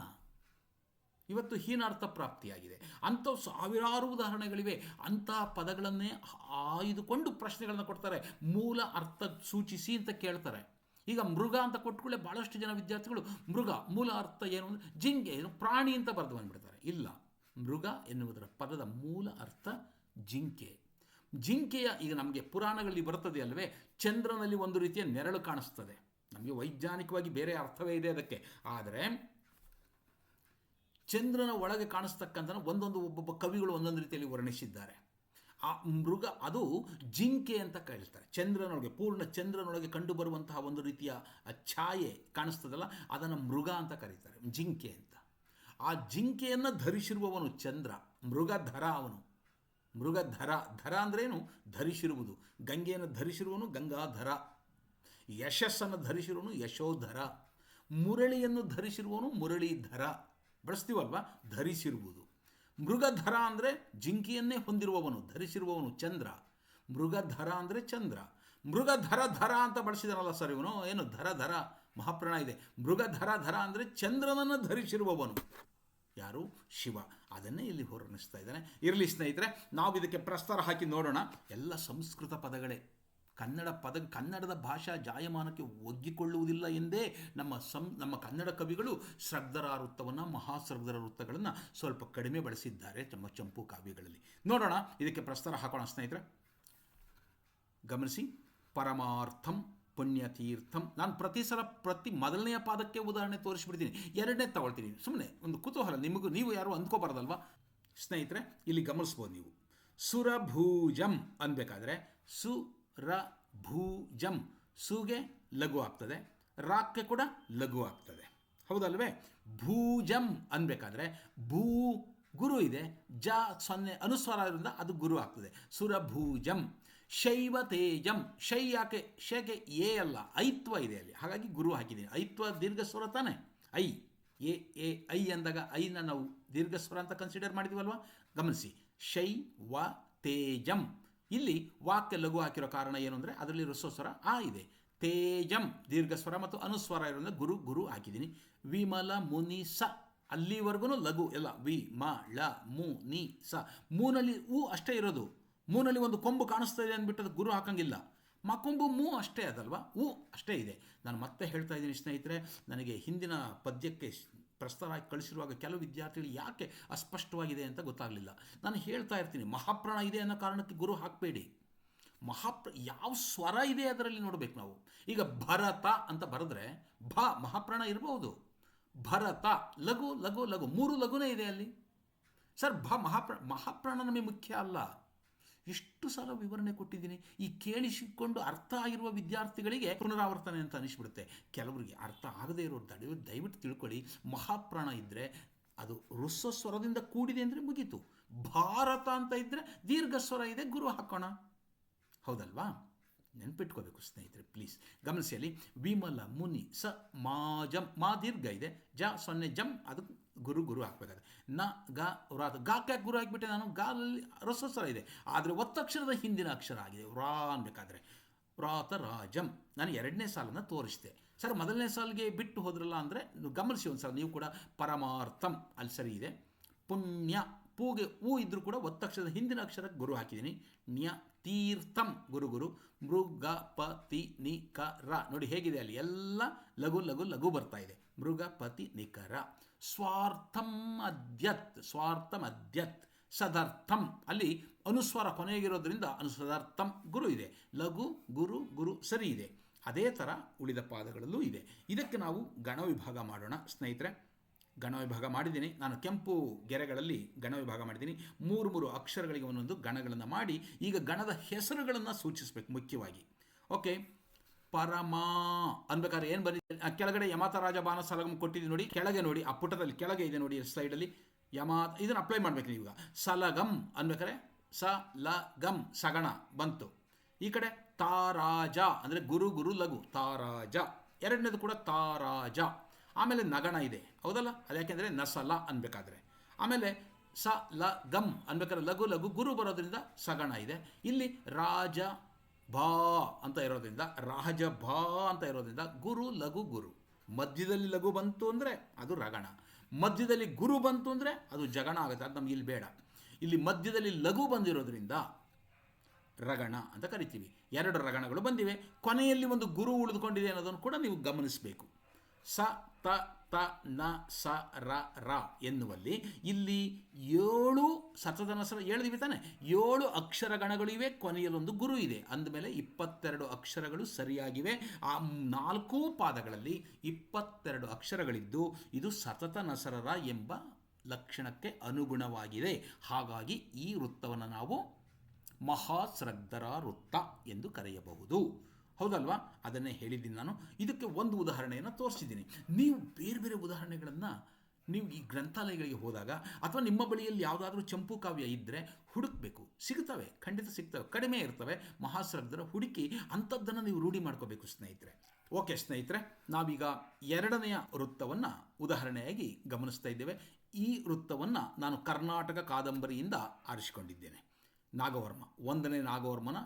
ಇವತ್ತು ಹೀನಾರ್ಥ ಪ್ರಾಪ್ತಿಯಾಗಿದೆ. ಅಂಥ ಸಾವಿರಾರು ಉದಾಹರಣೆಗಳಿವೆ. ಅಂತಹ ಪದಗಳನ್ನೇ ಆಯ್ದುಕೊಂಡು ಪ್ರಶ್ನೆಗಳನ್ನು ಕೊಡ್ತಾರೆ. ಮೂಲ ಅರ್ಥ ಸೂಚಿಸಿ ಅಂತ ಕೇಳ್ತಾರೆ. ಈಗ ಮೃಗ ಅಂತ ಕೊಟ್ಕೊಳ್ಳೆ ಭಾಳಷ್ಟು ಜನ ವಿದ್ಯಾರ್ಥಿಗಳು ಮೃಗ, ಮೂಲ ಅರ್ಥ ಏನು ಜಿಂಗೆ ಏನು ಪ್ರಾಣಿ ಅಂತ ಬರೆದು ಬಂದ್ಬಿಡ್ತಾರೆ. ಇಲ್ಲ, ಮೃಗ ಎನ್ನುವುದರ ಪದದ ಮೂಲ ಅರ್ಥ ಜಿಂಕೆ. ಜಿಂಕೆಯ ಈಗ ನಮಗೆ ಪುರಾಣಗಳಲ್ಲಿ ಬರುತ್ತದೆ ಅಲ್ವೇ? ಚಂದ್ರನಲ್ಲಿ ಒಂದು ರೀತಿಯ ನೆರಳು ಕಾಣಿಸ್ತದೆ. ನಮಗೆ ವೈಜ್ಞಾನಿಕವಾಗಿ ಬೇರೆ ಅರ್ಥವೇ ಇದೆ ಅದಕ್ಕೆ. ಆದರೆ ಚಂದ್ರನ ಒಳಗೆ ಕಾಣಿಸ್ತಕ್ಕಂಥ ಒಂದೊಂದು ಒಬ್ಬೊಬ್ಬ ಕವಿಗಳು ಒಂದೊಂದು ರೀತಿಯಲ್ಲಿ ವರ್ಣಿಸಿದ್ದಾರೆ. ಆ ಮೃಗ, ಅದು ಜಿಂಕೆ ಅಂತ ಕರೀತಾರೆ. ಚಂದ್ರನೊಳಗೆ, ಪೂರ್ಣ ಚಂದ್ರನೊಳಗೆ ಕಂಡುಬರುವಂತಹ ಒಂದು ರೀತಿಯ ಛಾಯೆ ಕಾಣಿಸ್ತದಲ್ಲ, ಅದನ್ನು ಮೃಗ ಅಂತ ಕರೀತಾರೆ. ಜಿಂಕೆ ಅಂತ. ಆ ಜಿಂಕೆಯನ್ನು ಧರಿಸಿರುವವನು ಚಂದ್ರ, ಮೃಗಧರ ಅವನು. ಮೃಗಧರ ಧರ ಅಂದ್ರೇನು? ಧರಿಸಿರುವುದು. ಗಂಗೆಯನ್ನು ಧರಿಸಿರುವನು ಗಂಗಾಧರ. ಯಶಸ್ಸನ್ನು ಧರಿಸಿರುವನು ಯಶೋಧರ. ಮುರಳಿಯನ್ನು ಧರಿಸಿರುವನು ಮುರಳೀಧರ. ಬಳಸ್ತೀವಲ್ವ? ಧರಿಸಿರುವುದು. ಮೃಗಧರ ಅಂದರೆ ಜಿಂಕಿಯನ್ನೇ ಹೊಂದಿರುವವನು, ಧರಿಸಿರುವವನು ಚಂದ್ರ. ಮೃಗಧರ ಅಂದರೆ ಚಂದ್ರ. ಮೃಗಧರ ಧರ ಅಂತ ಬಳಸಿದಾನಲ್ಲ ಸರ್ ಇವನು? ಏನು? ಧರ ಧರ. ಮಹಾಪ್ರಾಣ ಇದೆ. ಮೃಗಧರ ಧರ ಅಂದರೆ ಚಂದ್ರನನ್ನು ಧರಿಸಿರುವವನು. ಯಾರು? ಶಿವ. ಅದನ್ನೇ ಇಲ್ಲಿ ಹೊರಣಿಸ್ತಾ ಇದ್ದಾನೆ ಇರಲಿ ಸ್ನೇಹಿತರೆ, ನಾವು ಇದಕ್ಕೆ ಪ್ರಸ್ತಾರ ಹಾಕಿ ನೋಡೋಣ. ಎಲ್ಲ ಸಂಸ್ಕೃತ ಪದಗಳೇ. ಕನ್ನಡ ಪದ, ಕನ್ನಡದ ಭಾಷಾ ಜಾಯಮಾನಕ್ಕೆ ಒಗ್ಗಿಕೊಳ್ಳುವುದಿಲ್ಲ ಎಂದೇ ನಮ್ಮ ಸಂ, ನಮ್ಮ ಕನ್ನಡ ಕವಿಗಳು ಶ್ರದ್ಧರ ವೃತ್ತವನ್ನು, ಮಹಾಶ್ರದ್ಧರ ವೃತ್ತಗಳನ್ನು ಸ್ವಲ್ಪ ಕಡಿಮೆ ಬಳಸಿದ್ದಾರೆ ತಮ್ಮ ಚಂಪು ಕಾವ್ಯಗಳಲ್ಲಿ. ನೋಡೋಣ, ಇದಕ್ಕೆ ಪ್ರಸ್ತಾರ ಹಾಕೋಣ ಸ್ನೇಹಿತರೆ. ಗಮನಿಸಿ, ಪರಮಾರ್ಥಂ ಪುಣ್ಯತೀರ್ಥಂ. ನಾನು ಪ್ರತಿ ಸಲ ಪ್ರತಿ ಮೊದಲನೆಯ ಪಾದಕ್ಕೆ ಉದಾಹರಣೆ ತೋರಿಸ್ಬಿಡ್ತೀನಿ. ಎರಡನೇ ತಗೊಳ್ತೀನಿ. ಸುಮ್ಮನೆ ಒಂದು ಕುತೂಹಲ. ನಿಮಗೂ, ನೀವು ಯಾರು ಅಂದ್ಕೋಬಾರ್ದಲ್ವಾ? ಸ್ನೇಹಿತರೆ, ಇಲ್ಲಿ ಗಮನಿಸ್ಬೋದು ನೀವು. ಸುರಭೂಜಂ ಅನ್ಬೇಕಾದ್ರೆ ಸುರಭೂಜಂ. ಸುಗೆ ಲಘು ಆಗ್ತದೆ. ರಾಕ್ಕೆ ಕೂಡ ಲಘು ಆಗ್ತದೆ. ಹೌದಲ್ವೇ? ಭೂಜಂ ಅನ್ಬೇಕಾದ್ರೆ ಭೂ ಗುರು ಇದೆ. ಜ ಸೊನ್ನೆ ಅನುಸ್ವಾರದಿಂದ ಅದು ಗುರು ಆಗ್ತದೆ. ಸುರಭೂಜಂ. ಶೈವ ತೇಜಂ ಶೈ ಯಾಕೆ ಶೆಗೆ ಎ ಅಲ್ಲ, ಐತ್ವ ಇದೆ ಅಲ್ಲಿ. ಹಾಗಾಗಿ ಗುರು ಹಾಕಿದ್ದೀನಿ. ಐತ್ವ ದೀರ್ಘ ಸ್ವರ ತಾನೆ. ಐ, ಎ ಎ, ಐ ಅಂದಾಗ ಐನ ನಾವು ದೀರ್ಘ ಸ್ವರ ಅಂತ ಕನ್ಸಿಡರ್ ಮಾಡಿದೀವಲ್ವ? ಗಮನಿಸಿ. ಶೈ, ವ, ತೇಜಂ. ಇಲ್ಲಿ ವಾಕ್ಯ ಲಘು ಹಾಕಿರೋ ಕಾರಣ ಏನು ಅಂದರೆ ಅದರಲ್ಲಿ ರಸೋಸ್ವರ ಆ ಇದೆ. ತೇಜಂ ದೀರ್ಘ ಸ್ವರ ಮತ್ತು ಅನುಸ್ವರ ಇರೋದ್ರಿಂದ ಗುರು ಗುರು ಹಾಕಿದ್ದೀನಿ. ವಿಮಲ, ಮುನಿ, ಸ. ಅಲ್ಲಿವರೆಗೂ ಲಘು. ಎಲ್ಲ. ವಿ, ಮ, ಳ, ಮು, ನಿ, ಸ. ಮೂನಲ್ಲಿ ಉ ಅಷ್ಟೇ ಇರೋದು. ಮೂನಲ್ಲಿ ಒಂದು ಕೊಂಬು ಕಾಣಿಸ್ತಾ ಇದೆ ಅಂದ್ಬಿಟ್ಟು ಅದು ಗುರು ಹಾಕಂಗಿಲ್ಲ. ಮಕೊಂಬು ಮೂ ಅಷ್ಟೇ ಅದಲ್ವಾ? ಉ ಅಷ್ಟೇ ಇದೆ. ನಾನು ಮತ್ತೆ ಹೇಳ್ತಾ ಇದ್ದೀನಿ ಸ್ನೇಹಿತರೆ, ನನಗೆ ಹಿಂದಿನ ಪದ್ಯಕ್ಕೆ ಪ್ರಸ್ತಾರ ಆಗಿ ಕಳಿಸಿರುವಾಗ ಕೆಲವು ವಿದ್ಯಾರ್ಥಿಗಳು ಯಾಕೆ ಅಸ್ಪಷ್ಟವಾಗಿದೆ ಅಂತ ಗೊತ್ತಾಗಲಿಲ್ಲ. ನಾನು ಹೇಳ್ತಾ ಇರ್ತೀನಿ, ಮಹಾಪ್ರಾಣ ಇದೆ ಅನ್ನೋ ಕಾರಣಕ್ಕೆ ಗುರು ಹಾಕಬೇಡಿ. ಮಹಾಪ್ರ, ಯಾವ ಸ್ವರ ಇದೆ ಅದರಲ್ಲಿ ನೋಡಬೇಕು ನಾವು. ಈಗ ಭರತ ಅಂತ ಬರೆದ್ರೆ ಭ, ಮಹಾಪ್ರಾಣ ಇರಬಹುದು ಭರತ, ಲಘು ಲಘು ಲಘು, ಮೂರು ಲಘುನೇ ಇದೆ ಅಲ್ಲಿ. ಸರ್, ಭ, ಮಹಾಪ್ರ ಮಹಾಪ್ರಾಣ ನಮಗೆ ಮುಖ್ಯ ಅಲ್ಲ. ಎಷ್ಟು ಸಲ ವಿವರಣೆ ಕೊಟ್ಟಿದ್ದೀನಿ? ಈ ಕೇಳಿಸಿಕೊಂಡು ಅರ್ಥ ಆಗಿರುವ ವಿದ್ಯಾರ್ಥಿಗಳಿಗೆ ಪುನರಾವರ್ತನೆ ಅಂತ ಅನಿಸ್ಬಿಡುತ್ತೆ. ಕೆಲವರಿಗೆ ಅರ್ಥ ಆಗದೇ ಇರೋ ದಯವಿಟ್ಟು ದಯವಿಟ್ಟು ತಿಳ್ಕೊಳ್ಳಿ. ಮಹಾಪ್ರಾಣ ಇದ್ದರೆ ಅದು ಋಸ್ವ ಸ್ವರದಿಂದ ಕೂಡಿದೆ ಅಂದರೆ ಮುಗೀತು. ಭಾರತ ಅಂತ ಇದ್ದರೆ ದೀರ್ಘ ಸ್ವರ ಇದೆ, ಗುರು ಹಾಕೋಣ. ಹೌದಲ್ವಾ? ನೆನ್ಪಿಟ್ಕೋಬೇಕು ಸ್ನೇಹಿತರೆ ಪ್ಲೀಸ್ ಗಮನಿಸಿ ಅಲ್ಲಿ ವಿಮಲ ಮುನಿ ಸ ಮಾ ಜಂ, ಮಾ ದೀರ್ಘ ಇದೆ. ಜ ಸೊನ್ನೆ ಜಂ, ಅದು ಗುರು ಗುರು ಹಾಕ್ಬೇಕಾದ್ರೆ ನ, ಗ ವ್ರಾತ ಗಾಕ್ ಯಾಕೆ ಗುರು ಹಾಕಿಬಿಟ್ಟೆ ನಾನು, ಗಾಲಲ್ಲಿ ರಸಸ್ವರ ಇದೆ. ಆದರೆ ಒತ್ತಕ್ಷರದ ಹಿಂದಿನ ಅಕ್ಷರ ಆಗಿದೆ. ವ್ರಾ ಅನ್ಬೇಕಾದ್ರೆ. ವ್ರಾತ ರಾಜಂ ನಾನು ಎರಡನೇ ಸಾಲನ್ನು ತೋರಿಸಿದೆ. ಸರ್, ಮೊದಲನೇ ಸಾಲಿಗೆ ಬಿಟ್ಟು ಹೋದ್ರಲ್ಲ ಅಂದರೆ ಗಮನಿಸಿ ಒಂದು ಸಲ ನೀವು ಕೂಡ ಪರಮಾರ್ಥಂ, ಅಲ್ಲಿ ಸರಿ ಇದೆ. ಪುಣ್ಯ, ಪೂಗೆ ಹೂ ಇದ್ದರೂ ಕೂಡ ಒತ್ತಕ್ಷರದ ಹಿಂದಿನ ಅಕ್ಷರಕ್ಕೆ ಗುರು ಹಾಕಿದ್ದೀನಿ. ನ್ಯ, ತೀರ್ಥಂ, ಗುರು ಗುರು. ಮೃಗ ಕ, ರ. ನೋಡಿ ಹೇಗಿದೆ ಅಲ್ಲಿ ಎಲ್ಲ ಲಘು ಲಘು ಲಘು ಬರ್ತಾ ಇದೆ. ಮೃಗ, ಪತಿ ನಿಕರ ಸ್ವಾರ್ಥಂ ಅದ್ಯತ್ ಸ್ವಾರ್ಥಂ ಅದ್ಯತ್ ಸದರ್ಥಂ. ಅಲ್ಲಿ ಅನುಸ್ವಾರ ಕೊನೆಗಿರೋದ್ರಿಂದ ಅನುಸದರ್ಥಂ ಗುರು ಇದೆ. ಲಘು, ಗುರು ಗುರು ಸರಿ ಇದೆ. ಅದೇ ಥರ ಉಳಿದ ಪಾದಗಳಲ್ಲೂ ಇದೆ. ಇದಕ್ಕೆ ನಾವು ಗಣ ವಿಭಾಗ ಮಾಡೋಣ, ಸ್ನೇಹಿತರೆ. ಗಣ ವಿಭಾಗ ಮಾಡಿದ್ದೀನಿ. ನಾನು ಕೆಂಪು ಗೆರೆಗಳಲ್ಲಿ ಗಣ ವಿಭಾಗ ಮಾಡಿದ್ದೀನಿ. ಮೂರು ಮೂರು ಅಕ್ಷರಗಳಿಗೆ ಒಂದೊಂದು ಗಣಗಳನ್ನು ಮಾಡಿ ಈಗ ಗಣದ ಹೆಸರುಗಳನ್ನು ಸೂಚಿಸಬೇಕು ಮುಖ್ಯವಾಗಿ. ಓಕೆ. ಪರಮಾ. ಅನ್ಬೇಕಾದ್ರೆ ಏನು ಆ ಕೆಳಗಡೆ ಯಮಾತ ರಾಜ ಬಾನ ಸಲಗಮ್ ಕೊಟ್ಟಿದ್ದೀನಿ ನೋಡಿ, ಕೆಳಗೆ ನೋಡಿ, ಆ ಪುಟದಲ್ಲಿ ಕೆಳಗೆ ಇದೆ ನೋಡಿ ಸ್ಲೈಡಲ್ಲಿ ಯಮಾ ಇದನ್ನು ಅಪ್ಲೈ ಮಾಡ್ಬೇಕು ನೀವು ಈಗ. ಸಲಗಮ್ ಅನ್ಬೇಕಾರೆ ಸ ಲ ಗಮ್ ಸಗಣ ಬಂತು. ಈ ಕಡೆ ತಾರಾಜ ಅಂದರೆ ಗುರು ಗುರು ಲಘು, ತಾರಾಜ. ಎರಡನೇದು ಕೂಡ ತಾರಾಜ. ಆಮೇಲೆ ನಗಣ ಇದೆ. ಹೌದಲ್ಲ? ಅದು ಯಾಕೆಂದರೆ ನಸಲ ಅನ್ಬೇಕಾದ್ರೆ. ಆಮೇಲೆ ಸ ಲ ಗಮ್ ಅನ್ಬೇಕಾದ್ರೆ ಲಘು ಲಘು, ಗುರು ಬರೋದ್ರಿಂದ ಸಗಣ ಇದೆ. ಇಲ್ಲಿ ರಾಜ ಭಾ ಅಂತ ಇರೋದ್ರಿಂದ, ರಾಜ ಭಾ ಅಂತ ಇರೋದ್ರಿಂದ ಗುರು ಲಘು ಗುರು. ಮಧ್ಯದಲ್ಲಿ ಲಘು ಬಂತು ಅಂದರೆ ಅದು ರಗಣ. ಮಧ್ಯದಲ್ಲಿ ಗುರು ಬಂತು ಅಂದರೆ ಅದು ಜಗಣ ಆಗುತ್ತೆ, ಅದು ನಮ್ಗೆ ಇಲ್ಲಿ ಬೇಡ. ಇಲ್ಲಿ ಮಧ್ಯದಲ್ಲಿ ಲಘು ಬಂದಿರೋದ್ರಿಂದ ರಗಣ ಅಂತ ಕರಿತೀವಿ. ಎರಡು ರಗಣಗಳು ಬಂದಿವೆ. ಕೊನೆಯಲ್ಲಿ ಒಂದು ಗುರು ಉಳಿದುಕೊಂಡಿದೆ ಅನ್ನೋದನ್ನು ಕೂಡ ನೀವು ಗಮನಿಸಬೇಕು. ಸ, ತ ತ, ನ, ಸ, ರ ರ ಎನ್ನುವಲ್ಲಿ ಇಲ್ಲಿ ಏಳು ಸತತ ನಸರ ಹೇಳಿದ್ವಿ ತಾನೆ. ಏಳು ಅಕ್ಷರಗಣಗಳಿವೆ, ಕೊನೆಯಲ್ಲೊಂದು ಗುರು ಇದೆ. ಅಂದಮೇಲೆ ಇಪ್ಪತ್ತೆರಡು ಅಕ್ಷರಗಳು ಸರಿಯಾಗಿವೆ. ಆ ನಾಲ್ಕೂ ಪಾದಗಳಲ್ಲಿ ಇಪ್ಪತ್ತೆರಡು ಅಕ್ಷರಗಳಿದ್ದು ಇದು ಸತತ ನಸರರ ಎಂಬ ಲಕ್ಷಣಕ್ಕೆ ಅನುಗುಣವಾಗಿದೆ. ಹಾಗಾಗಿ ಈ ವೃತ್ತವನ್ನು ನಾವು ಮಹಾಸ್ರಗ್ಧರ ವೃತ್ತ ಎಂದು ಕರೆಯಬಹುದು. ಹೌದಲ್ವಾ? ಅದನ್ನೇ ಹೇಳಿದ್ದೀನಿ ನಾನು. ಇದಕ್ಕೆ ಒಂದು ಉದಾಹರಣೆಯನ್ನು ತೋರಿಸಿದ್ದೀನಿ. ನೀವು ಬೇರೆ ಬೇರೆ ಉದಾಹರಣೆಗಳನ್ನು ನೀವು ಈ ಗ್ರಂಥಾಲಯಗಳಿಗೆ ಹೋದಾಗ ಅಥವಾ ನಿಮ್ಮ ಬಳಿಯಲ್ಲಿ ಯಾವುದಾದ್ರೂ ಚಂಪು ಕಾವ್ಯ ಇದ್ದರೆ ಹುಡುಕಬೇಕು. ಸಿಗ್ತವೆ, ಖಂಡಿತ ಸಿಗ್ತವೆ. ಕಡಿಮೆ ಇರ್ತವೆ. ಮಹಾಸ್ರಗ್ಧರ ಹುಡುಕಿ ಅಂಥದ್ದನ್ನು ನೀವು ರೂಢಿ ಮಾಡ್ಕೋಬೇಕು ಸ್ನೇಹಿತರೆ. ಓಕೆ ಸ್ನೇಹಿತರೆ, ನಾವೀಗ ಎರಡನೆಯ ವೃತ್ತವನ್ನು ಉದಾಹರಣೆಯಾಗಿ ಗಮನಿಸ್ತಾ ಇದ್ದೇವೆ. ಈ ವೃತ್ತವನ್ನು ನಾನು ಕರ್ನಾಟಕ ಕಾದಂಬರಿಯಿಂದ ಆರಿಸಿಕೊಂಡಿದ್ದೇನೆ. ನಾಗವರ್ಮ. ಒಂದನೇ ನಾಗವರ್ಮನ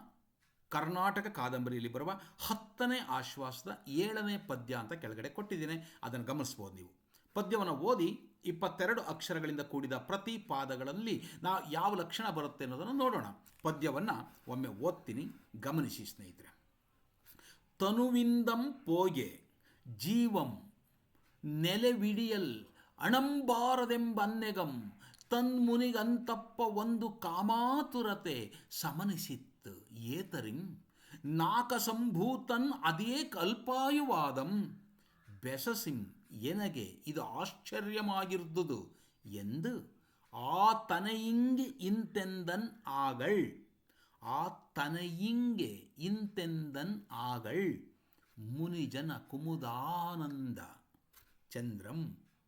ಕರ್ನಾಟಕ ಕಾದಂಬರಿಯಲ್ಲಿ ಬರುವ ಹತ್ತನೇ ಆಶ್ವಾಸದ ಏಳನೇ ಪದ್ಯ ಅಂತ ಕೆಳಗಡೆ ಕೊಟ್ಟಿದ್ದೇನೆ. ಅದನ್ನು ಗಮನಿಸ್ಬೋದು ನೀವು. ಪದ್ಯವನ್ನು ಓದಿ ಇಪ್ಪತ್ತೆರಡು ಅಕ್ಷರಗಳಿಂದ ಕೂಡಿದ ಪ್ರತಿ ಪಾದಗಳಲ್ಲಿ ನಾ ಯಾವ ಲಕ್ಷಣ ಬರುತ್ತೆ ಅನ್ನೋದನ್ನು ನೋಡೋಣ. ಪದ್ಯವನ್ನು ಒಮ್ಮೆ ಓದ್ತೀನಿ. ಗಮನಿಸಿ ಸ್ನೇಹಿತರೆ. ತನುವಿಂದಂ ಪೋಗೆ ಜೀವಂ ನೆಲೆವಿಡಿಯಲ್ ಅಣಂಬಾರದೆಂಬನ್ನೆಗಂ ತನ್ಮುನಿಗಂತಪ್ಪ ಒಂದು ಕಾಮಾತುರತೆ, ಸಮನಿಸಿತ್ತು. ಏತರಿಂ ನಾಕಸಂಭೂತನ್ ಅದೇ ಕಲ್ಪಾಯುವಾದಂ ಬೆಸಸಿಂ ಎನಗೆ ಇದು ಆಶ್ಚರ್ಯಮಾಗಿರ್ದುದು ಎಂದು ಆ ತನೆಯಿಂಗೆ ಇಂತೆಂದನ್ ಆಗಳ್ ಆ ತನೆಯಿಂಗೆ ಇಂತೆಂದನ್ ಆಗಳ್ ಮುನಿಜನ ಕುಮುದಾನಂದ ಚಂದ್ರಂ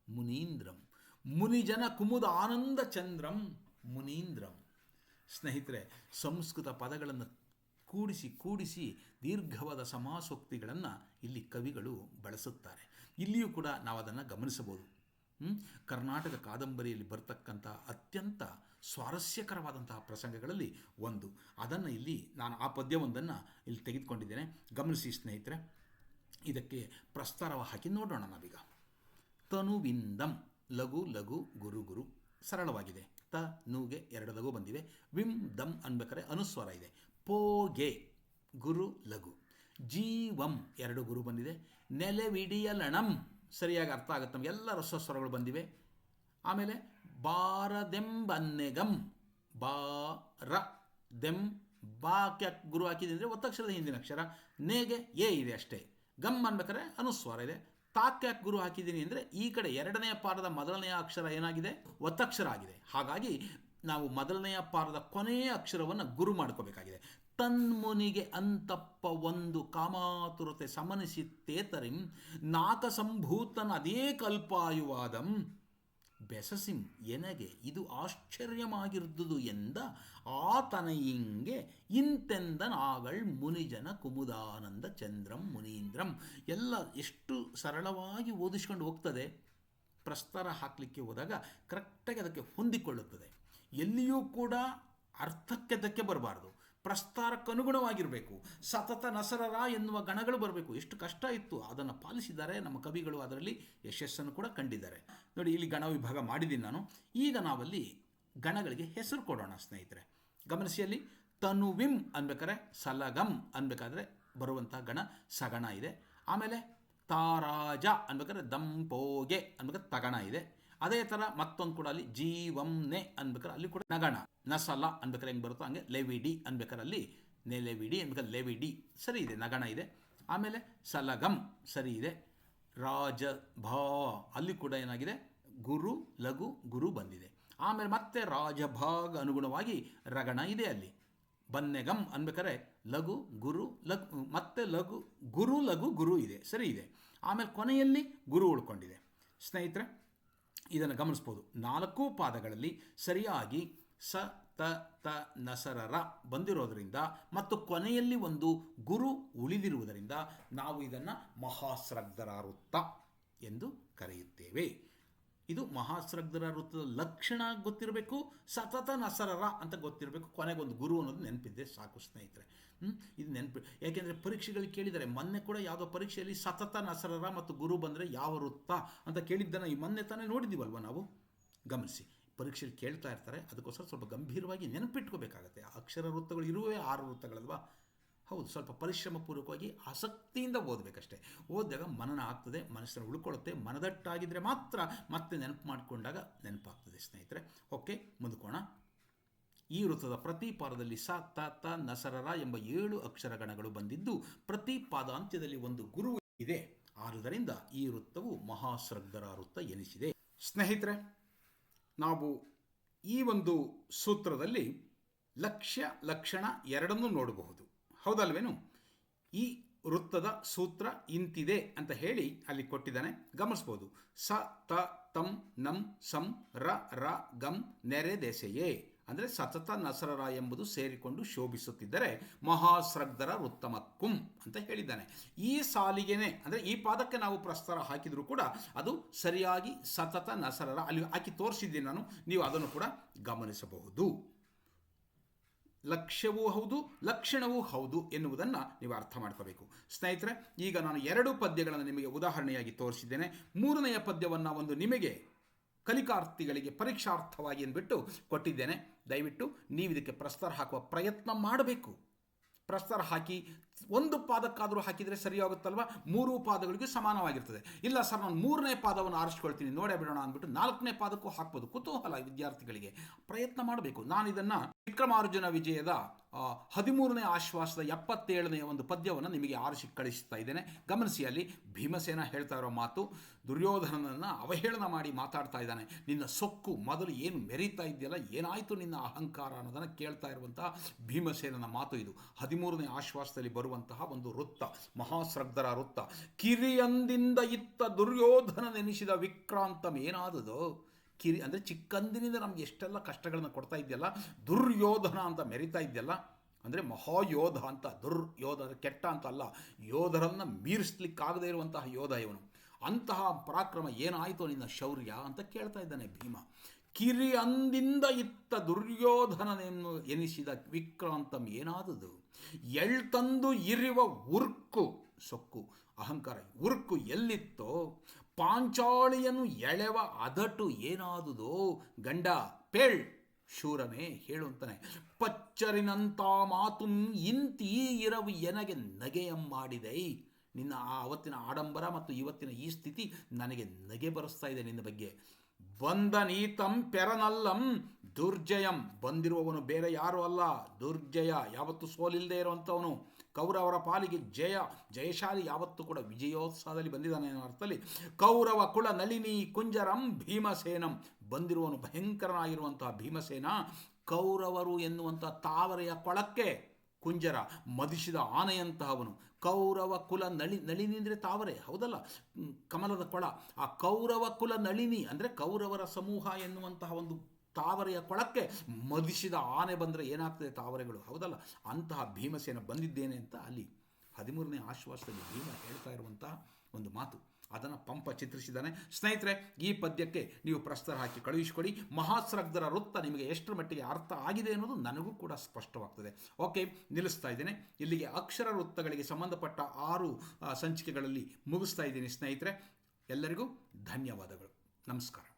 ಮುನೀಂದ್ರಂ ಮುನಿಜನ ಕುಮುದ ಆನಂದ ಚಂದ್ರಂ ಮುನೀಂದ್ರಂ ಸ್ನೇಹಿತರೆ, ಸಂಸ್ಕೃತ ಪದಗಳನ್ನು ಕೂಡಿಸಿ ಕೂಡಿಸಿ ದೀರ್ಘವಾದ ಸಮಾಸೋಕ್ತಿಗಳನ್ನು ಇಲ್ಲಿ ಕವಿಗಳು ಬಳಸುತ್ತಾರೆ. ಇಲ್ಲಿಯೂ ಕೂಡ ನಾವು ಅದನ್ನು ಗಮನಿಸಬಹುದು ಕರ್ನಾಟಕ ಕಾದಂಬರಿಯಲ್ಲಿ ಬರ್ತಕ್ಕಂಥ ಅತ್ಯಂತ ಸ್ವಾರಸ್ಯಕರವಾದಂತಹ ಪ್ರಸಂಗಗಳಲ್ಲಿ ಒಂದು. ಅದನ್ನು ಇಲ್ಲಿ ನಾನು ಆ ಪದ್ಯವೊಂದನ್ನು ಇಲ್ಲಿ ತೆಗೆದುಕೊಂಡಿದ್ದೇನೆ. ಗಮನಿಸಿ ಸ್ನೇಹಿತರೆ, ಇದಕ್ಕೆ ಪ್ರಸ್ತಾರವ ಹಾಕಿ ನೋಡೋಣ ನಾವೀಗ. ತನುವಿಂದಂ ಲಘು ಲಘು ಗುರು ಗುರು ಸರಳವಾಗಿದೆ. ತ ನೂಗೆ ಎರಡು ಲಘು ಬಂದಿವೆ. ವಿಂ ದಮ್ ಅನ್ಬೇಕಾದ್ರೆ ಅನುಸ್ವಾರ ಇದೆ. ಪೋಗೆ ಗುರು, ಲಘು. ಜೀವಂ ಎರಡು ಗುರು ಬಂದಿದೆ. ನೆಲೆವಿಡಿಯಲಣಂ ಸರಿಯಾಗಿ ಅರ್ಥ ಆಗುತ್ತೆ. ನಮಗೆ ಎಲ್ಲ ರಸಸ್ವರಗಳು ಬಂದಿವೆ. ಆಮೇಲೆ ಬಾರದೆಂಬನ್ನೆಗಂ ರ, ದೆಂ ಬಾಕ್ಯ ಗುರು ಹಾಕಿದೆ ಅಂದರೆ ಒತ್ತಕ್ಷರದ ಹಿಂದಿನ ಅಕ್ಷರ. ನೇಗೆ ಎ ಇದೆ ಅಷ್ಟೇ. ಗಮ್ ಅನ್ಬೇಕಾದ್ರೆ ಅನುಸ್ವಾರ ಇದೆ. ತಾಕ್ಯಾಕ್ ಗುರು ಹಾಕಿದ್ದೀನಿ ಅಂದರೆ ಈ ಕಡೆ ಎರಡನೆಯ ಪಾರದ ಮೊದಲನೆಯ ಅಕ್ಷರ ಏನಾಗಿದೆ? ಒತ್ತಕ್ಷರ ಆಗಿದೆ. ಹಾಗಾಗಿ ನಾವು ಮೊದಲನೆಯ ಪಾರದ ಕೊನೆಯ ಅಕ್ಷರವನ್ನು ಗುರು ಮಾಡ್ಕೋಬೇಕಾಗಿದೆ. ತನ್ಮುನಿಗೆ ಅಂತಪ್ಪ ಒಂದು ಕಾಮಾತುರತೆ ಸಮನಿಸಿತ್ತೇತರಿಂ, ನಾಕಸಂಭೂತನ ಅದೇ ಕಲ್ಪಾಯುವಾದಂ ಬೆಸಸಿಂ, ಎನಗೆ ಇದು ಆಶ್ಚರ್ಯಮಾಗಿರ್ದುದು ಎಂದ ಆತನಯಿಂಗೆ ಇಂತೆಂದನ್ ಆಗಳ್ ಮುನಿಜನ ಕುಮುದಾನಂದ ಚಂದ್ರಂ ಮುನೀಂದ್ರಂ. ಎಲ್ಲ ಎಷ್ಟು ಸರಳವಾಗಿ ಓದಿಸ್ಕೊಂಡು ಹೋಗ್ತದೆ. ಪ್ರಸ್ತಾರ ಹಾಕಲಿಕ್ಕೆ ಹೋದಾಗ ಕರೆಕ್ಟಾಗಿ ಅದಕ್ಕೆ ಹೊಂದಿಕೊಳ್ಳುತ್ತದೆ. ಎಲ್ಲಿಯೂ ಕೂಡ ಅರ್ಥಕ್ಕೆ ಅದಕ್ಕೆ ಬರಬಾರ್ದು. ಪ್ರಸ್ತಾರಕ್ಕೆ ಅನುಗುಣವಾಗಿರಬೇಕು ಸತತ ನಸರರ ಎನ್ನುವ ಗಣಗಳು ಬರಬೇಕು. ಎಷ್ಟು ಕಷ್ಟ ಇತ್ತು. ಅದನ್ನು ಪಾಲಿಸಿದ್ದಾರೆ ನಮ್ಮ ಕವಿಗಳು ಅದರಲ್ಲಿ ಯಶಸ್ಸನ್ನು ಕೂಡ ಕಂಡಿದ್ದಾರೆ. ನೋಡಿ, ಇಲ್ಲಿ ಗಣ ವಿಭಾಗ ಮಾಡಿದ್ದೀನಿ ನಾನು. ಈಗ ನಾವಲ್ಲಿ ಗಣಗಳಿಗೆ ಹೆಸರು ಕೊಡೋಣ ಸ್ನೇಹಿತರೆ. ಗಮನಿಸಿ ಅಲ್ಲಿ, ತನುವಿಂ ಅನ್ಬೇಕಾದ್ರೆ ಸಲಗಂ ಅನ್ಬೇಕಾದ್ರೆ ಬರುವಂತಹ ಗಣ ಸಗಣ ಇದೆ. ಆಮೇಲೆ ತಾರಾಜ ಅನ್ಬೇಕಾದ್ರೆ ದಂಪೋಗೆ ಅನ್ಬೇಕಾದ್ರೆ ತಗಣ ಇದೆ. ಅದೇ ಥರ ಮತ್ತೊಂದು ಕೂಡ ಅಲ್ಲಿ ಜೀವಂನೆ ಅನ್ಬೇಕಾದ್ರೆ ಅಲ್ಲಿ ಕೂಡ ನಗಣ. ನಸಲ ಅನ್ಬೇಕಾರೆ ಹೆಂಗೆ ಬರುತ್ತೋ ಹಂಗೆ ಲೆವಿಡಿ ಅನ್ಬೇಕಾದ್ರೆ ಅಲ್ಲಿ ನೆಲೆವಿಡಿ ಅನ್ಬೇಕಾದ್ರೆ ಲೆವಿಡಿ ಸರಿ ಇದೆ, ನಗಣ ಇದೆ. ಆಮೇಲೆ ಸಲಗಂ ಸರಿ ಇದೆ. ರಾಜ ಭಾ ಅಲ್ಲಿ ಕೂಡ ಏನಾಗಿದೆ? ಗುರು, ಲಘು, ಗುರು ಬಂದಿದೆ. ಆಮೇಲೆ ಮತ್ತೆ ರಾಜಭಾಗ ಅನುಗುಣವಾಗಿ ರಗಣ ಇದೆ ಅಲ್ಲಿ. ಬನ್ನೆಗಂ ಅನ್ಬೇಕಾರೆ ಲಘು, ಗುರು, ಲಘು, ಮತ್ತೆ ಲಘು, ಗುರು ಲಘು, ಗುರು ಇದೆ, ಸರಿ ಇದೆ. ಆಮೇಲೆ ಕೊನೆಯಲ್ಲಿ ಗುರು ಉಳ್ಕೊಂಡಿದೆ. ಸ್ನೇಹಿತರೆ ಇದನ್ನು ಗಮನಿಸ್ಬೋದು. ನಾಲ್ಕು ಪಾದಗಳಲ್ಲಿ ಸರಿಯಾಗಿ ಸ, ತ ತ, ನಸರರ ಬಂದಿರೋದರಿಂದ ಮತ್ತು ಕೊನೆಯಲ್ಲಿ ಒಂದು ಗುರು ಉಳಿದಿರುವುದರಿಂದ ನಾವು ಇದನ್ನು ಮಹಾಸ್ರಗ್ಧರ ವೃತ್ತ ಎಂದು ಕರೆಯುತ್ತೇವೆ. ಇದು ಮಹಾಸ್ರಗ್ಧರ ವೃತ್ತದ ಲಕ್ಷಣ ಗೊತ್ತಿರಬೇಕು, ಸತತ ನಸರರ ಅಂತ ಗೊತ್ತಿರಬೇಕು. ಕೊನೆಗೊಂದು ಗುರು ಅನ್ನೋದು ನೆನಪಿದ್ದೆ ಸಾಕು ಸ್ನೇಹಿತರೆ? ಇದು ನೆನಪು. ಯಾಕೆಂದರೆ ಪರೀಕ್ಷೆಗಳು ಕೇಳಿದರೆ ಮೊನ್ನೆ ಕೂಡ ಯಾವುದೋ ಪರೀಕ್ಷೆಯಲ್ಲಿ ಸತತ ನಸರರ ಮತ್ತು ಗುರು ಬಂದರೆ ಯಾವ ವೃತ್ತ ಅಂತ ಕೇಳಿದ್ದನ್ನು ಈ ಮೊನ್ನೆ ತಾನೇ ನೋಡಿದ್ದೀವಲ್ವ ನಾವು? ಗಮನಿಸಿ. ಪರೀಕ್ಷೆಯಲ್ಲಿ ಕೇಳ್ತಾ ಇರ್ತಾರೆ, ಅದಕ್ಕೋಸ್ಕರ ಸ್ವಲ್ಪ ಗಂಭೀರವಾಗಿ ನೆನಪಿಟ್ಕೋಬೇಕಾಗತ್ತೆ. ಅಕ್ಷರ ವೃತ್ತಗಳು ಇರುವೇ ಆರು ವೃತ್ತಗಳಲ್ವಾ? ಹೌದು, ಸ್ವಲ್ಪ ಪರಿಶ್ರಮಪೂರ್ವಕವಾಗಿ ಆಸಕ್ತಿಯಿಂದ ಓದಬೇಕಷ್ಟೇ. ಓದಿದಾಗ ಮನನ ಆಗ್ತದೆ, ಮನಸ್ಸನ್ನು ಉಳ್ಕೊಳ್ಳುತ್ತೆ ಮನದಟ್ಟಾಗಿದ್ದರೆ ಮಾತ್ರ ಮತ್ತೆ ನೆನಪು ಮಾಡಿಕೊಂಡಾಗ ನೆನಪಾಗ್ತದೆ ಸ್ನೇಹಿತರೆ. ಓಕೆ, ಮುಂದ್ಕೋಣ. ಈ ವೃತ್ತದ ಪ್ರತಿ ಪಾದದಲ್ಲಿ ಸ, ತ ತ ನಸರರ ಎಂಬ ಏಳು ಅಕ್ಷರಗಣಗಳು ಬಂದಿದ್ದು ಪ್ರತಿ ಪಾದಾಂತ್ಯದಲ್ಲಿ ಒಂದು ಗುರು ಇದೆ. ಆದುದರಿಂದ ಈ ವೃತ್ತವು ಮಹಾಶ್ರದ್ಧರ ವೃತ್ತ ಎನಿಸಿದೆ. ಸ್ನೇಹಿತರೆ, ನಾವು ಈ ಒಂದು ಸೂತ್ರದಲ್ಲಿ ಲಕ್ಷ್ಯ, ಲಕ್ಷಣ ಎರಡನ್ನೂ ನೋಡಬಹುದು. ಹೌದಲ್ವೇನು? ಈ ವೃತ್ತದ ಸೂತ್ರ ಇಂತಿದೆ ಅಂತ ಹೇಳಿ ಅಲ್ಲಿ ಕೊಟ್ಟಿದ್ದಾನೆ, ಗಮನಿಸ್ಬೋದು. ಸ, ತ, ತಂ, ನಂ, ಸಂ, ರ ರ, ಗಂ, ನೆರೆ ದೆಸೆಯೇ. ಅಂದರೆ ಸತತ ನಸರರ ಎಂಬುದು ಸೇರಿಕೊಂಡು ಶೋಭಿಸುತ್ತಿದ್ದರೆ ಮಹಾಶ್ರದ್ಧರ ವೃತ್ತಮಕ್ಕುಂ ಅಂತ ಹೇಳಿದ್ದಾನೆ. ಈ ಸಾಲಿಗೆನೆ, ಅಂದರೆ ಈ ಪಾದಕ್ಕೆ ನಾವು ಪ್ರಸ್ತಾರ ಹಾಕಿದರೂ ಕೂಡ ಅದು ಸರಿಯಾಗಿ ಸತತ ನಸರರ, ಅಲ್ಲಿ ಹಾಕಿ ತೋರಿಸಿದ್ದೀನಿ ನಾನು, ನೀವು ಅದನ್ನು ಕೂಡ ಗಮನಿಸಬಹುದು. ಲಕ್ಷ್ಯವೂ ಹೌದು, ಲಕ್ಷಣವೂ ಹೌದು ಎನ್ನುವುದನ್ನು ನೀವು ಅರ್ಥ ಮಾಡ್ಕೋಬೇಕು. ಸ್ನೇಹಿತರೆ, ಈಗ ನಾನು ಎರಡು ಪದ್ಯಗಳನ್ನು ನಿಮಗೆ ಉದಾಹರಣೆಯಾಗಿ ತೋರಿಸಿದ್ದೇನೆ. ಮೂರನೆಯ ಪದ್ಯವನ್ನು ಒಂದು ನಿಮಗೆ ಕಲಿಕಾರ್ಥಿಗಳಿಗೆ ಪರೀಕ್ಷಾರ್ಥವಾಗಿ ಅಂದ್ಬಿಟ್ಟು ಕೊಟ್ಟಿದ್ದೇನೆ. ದಯವಿಟ್ಟು ನೀವು ಇದಕ್ಕೆ ಪ್ರಸ್ತಾರ ಹಾಕುವ ಪ್ರಯತ್ನ ಮಾಡಬೇಕು. ಪ್ರಸ್ತಾರ ಹಾಕಿ ಒಂದು ಪಾದಕ್ಕಾದರೂ ಹಾಕಿದರೆ ಸರಿಯಾಗುತ್ತಲ್ವ? ಮೂರು ಪಾದಗಳಿಗೂ ಸಮಾನವಾಗಿರ್ತದೆ. ಇಲ್ಲ ಸರ್, ನಾನು ಮೂರನೇ ಪಾದವನ್ನು ಆರಿಸ್ಕೊಳ್ತೀನಿ. ನೋಡೇ ಬಿಡೋಣ ಅಂದ್ಬಿಟ್ಟು ನಾಲ್ಕನೇ ಪಾದಕ್ಕೂ ಹಾಕ್ಬೋದು. ಕುತೂಹಲ ವಿದ್ಯಾರ್ಥಿಗಳಿಗೆ. ಪ್ರಯತ್ನ ಮಾಡಬೇಕು. ನಾನು ಇದನ್ನು ವಿಕ್ರಮಾರ್ಜುನ ವಿಜಯದ ಹದಿಮೂರನೇ ಆಶ್ವಾಸದ ಎಪ್ಪತ್ತೇಳನೆಯ ಒಂದು ಪದ್ಯವನ್ನು ನಿಮಗೆ ಆರಿಸಿ ಕಳಿಸ್ತಾ ಇದ್ದೇನೆ. ಗಮನಿಸಿ ಅಲ್ಲಿ ಭೀಮಸೇನ ಹೇಳ್ತಾ ಇರೋ ಮಾತು, ದುರ್ಯೋಧನನನ್ನು ಅವಹೇಳನ ಮಾಡಿ ಮಾತಾಡ್ತಾ ಇದ್ದಾನೆ. ನಿನ್ನ ಸೊಕ್ಕು ಮೊದಲು ಏನು ಮೆರೀತಾ ಇದೆಯಲ್ಲ, ಏನಾಯಿತು ನಿನ್ನ ಅಹಂಕಾರ ಅನ್ನೋದನ್ನು ಕೇಳ್ತಾ ಇರುವಂತಹ ಭೀಮಸೇನನ ಮಾತು ಇದು. ಹದಿಮೂರನೇ ಆಶ್ವಾಸದಲ್ಲಿ ಬರುವಂತಹ ಒಂದು ವೃತ್ತ ಮಹಾಸ್ರಗ್ಧರ ವೃತ್ತ. ಕಿರಿಯಂದಿಂದ ಇತ್ತ ದುರ್ಯೋಧನ ದುರ್ಯೋಧನನೆನಿಸಿದ ವಿಕ್ರಾಂತಮೇನಾದದು ಕಿರಿ ಅಂದರೆ ಚಿಕ್ಕಂದಿನಿಂದ ನಮ್ಗೆ ಎಷ್ಟೆಲ್ಲ ಕಷ್ಟಗಳನ್ನು ಕೊಡ್ತಾ ಇದೆಯಲ್ಲ, ದುರ್ಯೋಧನ ಅಂತ ಮೆರಿತಾ ಇದೆಯಲ್ಲ, ಅಂದರೆ ಮಹಾಯೋಧ ಅಂತ, ದುರ್ಯೋಧ ಕೆಟ್ಟ ಅಂತ ಅಲ್ಲ, ಯೋಧರನ್ನು ಮೀರಿಸ್ಲಿಕ್ಕಾಗದೇ ಇರುವಂತಹ ಯೋಧ ಇವನು. ಅಂತಹ ಪರಾಕ್ರಮ ಏನಾಯಿತು ನಿನ್ನ ಶೌರ್ಯ ಅಂತ ಕೇಳ್ತಾ ಇದ್ದಾನೆ ಭೀಮ. ಕಿರಿ ಅಂದಿಂದ ಇತ್ತ ದುರ್ಯೋಧನನೆನ್ನು ಎನಿಸಿದ ವಿಕ್ರಾಂತಂ ಏನಾದದು? ಎಳ್ತಂದು ಇರಿವ ಉರ್ಕು, ಸೊಕ್ಕು, ಅಹಂಕಾರ, ಉರ್ಕು ಎಲ್ಲಿತ್ತೋ? ಪಾಂಚಾಳಿಯನ್ನು ಎಳೆವ ಅದಟು ಏನಾದುದೋ? ಗಂಡ, ಪೇಳ್, ಶೂರನೇ ಹೇಳು ಅಂತಾನೆ ಪಚ್ಚರಿನಂತ ಮಾತು ಇಂತೀ ಇರವು ಎನಗೆ ನಗೆಯಂ ಮಾಡಿದೆ? ನಿನ್ನ ಆ ಅವತ್ತಿನ ಆಡಂಬರ ಮತ್ತು ಇವತ್ತಿನ ಈ ಸ್ಥಿತಿ ನನಗೆ ನಗೆ ಬರೆಸ್ತಾ ಇದೆ ನಿನ್ನ ಬಗ್ಗೆ. ಬಂದ ನೀತಂ ಪೆರನಲ್ಲಂ ದುರ್ಜಯಂ. ಬಂದಿರುವವನು ಬೇರೆ ಯಾರು ಅಲ್ಲ. ದುರ್ಜಯ ಯಾವತ್ತು ಸೋಲಿಲ್ಲದೆ ಇರುವಂಥವನು. ಕೌರವರ ಪಾಲಿಗೆ ಜಯ, ಜಯಶಾಲಿ ಯಾವತ್ತೂ ಕೂಡ ವಿಜಯೋತ್ಸವದಲ್ಲಿ ಬಂದಿದ್ದಾನೆ ಅನ್ನೋ ಅರ್ಥದಲ್ಲಿ ಕೌರವ ಕುಳ ನಳಿನಿ ಕುಂಜರಂ ಭೀಮಸೇನಂ. ಬಂದಿರುವವನು ಭಯಂಕರನಾಗಿರುವಂತಹ ಭೀಮಸೇನ ಕೌರವರು ಎನ್ನುವಂಥ ತಾವರೆಯ ಕೊಳಕ್ಕೆ ಕುಂಜರ ಮದಿಸಿದ ಆನೆಯಂತಹವನು. ಕೌರವ ಕುಲ ನಳಿ, ನಳಿನಿ ಅಂದರೆ ತಾವರೆ, ಹೌದಲ್ಲ? ಕಮಲದ ಕೊಳ. ಆ ಕೌರವ ಕುಲ ನಳಿನಿ ಅಂದರೆ ಕೌರವರ ಸಮೂಹ ಎನ್ನುವಂತಹ ಒಂದು ತಾವರೆಯ ಕೊಳಕ್ಕೆ ಮದಿಸಿದ ಆನೆ ಬಂದರೆ ಏನಾಗ್ತದೆ ತಾವರೆಗಳು, ಹೌದಲ್ಲ? ಅಂತಹ ಭೀಮಸೇನ ಬಂದಿದ್ದೇನೆ ಅಂತ ಅಲ್ಲಿ ಹದಿಮೂರನೇ ಆಶ್ವಾಸದಲ್ಲಿ ಭೀಮ ಹೇಳ್ತಾ ಇರುವಂತಹ ಒಂದು ಮಾತು. ಅದನ್ನು ಪಂಪ ಚಿತ್ರಿಸಿದ್ದಾನೆ. ಸ್ನೇಹಿತರೆ, ಈ ಪದ್ಯಕ್ಕೆ ನೀವು ಪ್ರಸ್ತಾರ ಹಾಕಿ ಕಳುಹಿಸಿಕೊಡಿ. ಮಹಾಸ್ರಗ್ಧರ ವೃತ್ತ ನಿಮಗೆ ಎಷ್ಟರ ಮಟ್ಟಿಗೆ ಅರ್ಥ ಆಗಿದೆ ಅನ್ನೋದು ನನಗೂ ಕೂಡ ಸ್ಪಷ್ಟವಾಗ್ತದೆ. ಓಕೆ, ನಿಲ್ಲಿಸ್ತಾ ಇದ್ದೇನೆ. ಇಲ್ಲಿಗೆ ಅಕ್ಷರ ವೃತ್ತಗಳಿಗೆ ಸಂಬಂಧಪಟ್ಟ ಆರು ಸಂಚಿಕೆಗಳಲ್ಲಿ ಮುಗಿಸ್ತಾ ಇದ್ದೀನಿ ಸ್ನೇಹಿತರೆ. ಎಲ್ಲರಿಗೂ ಧನ್ಯವಾದಗಳು. ನಮಸ್ಕಾರ.